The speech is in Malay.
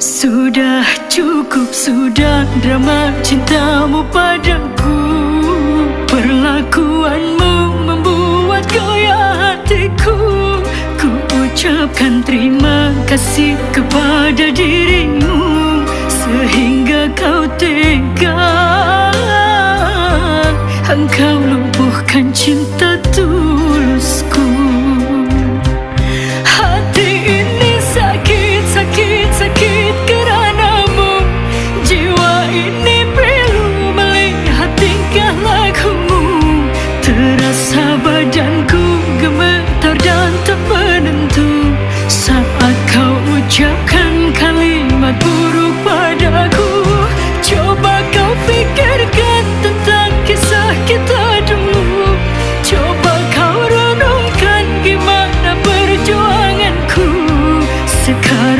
Sudah cukup sudah drama cintamu padaku. Perlakuanmu membuat goyah hatiku. Ku ucapkan terima kasih kepada dirimu Sehingga kau tega. Engkau lumpuhkan cinta Sabar badanku gemetar dan tak menentu. Saat kau ucapkan kalimat buruk padaku Coba kau fikirkan tentang kisah kita dulu. Coba kau renungkan gimana perjuanganku. Sekarang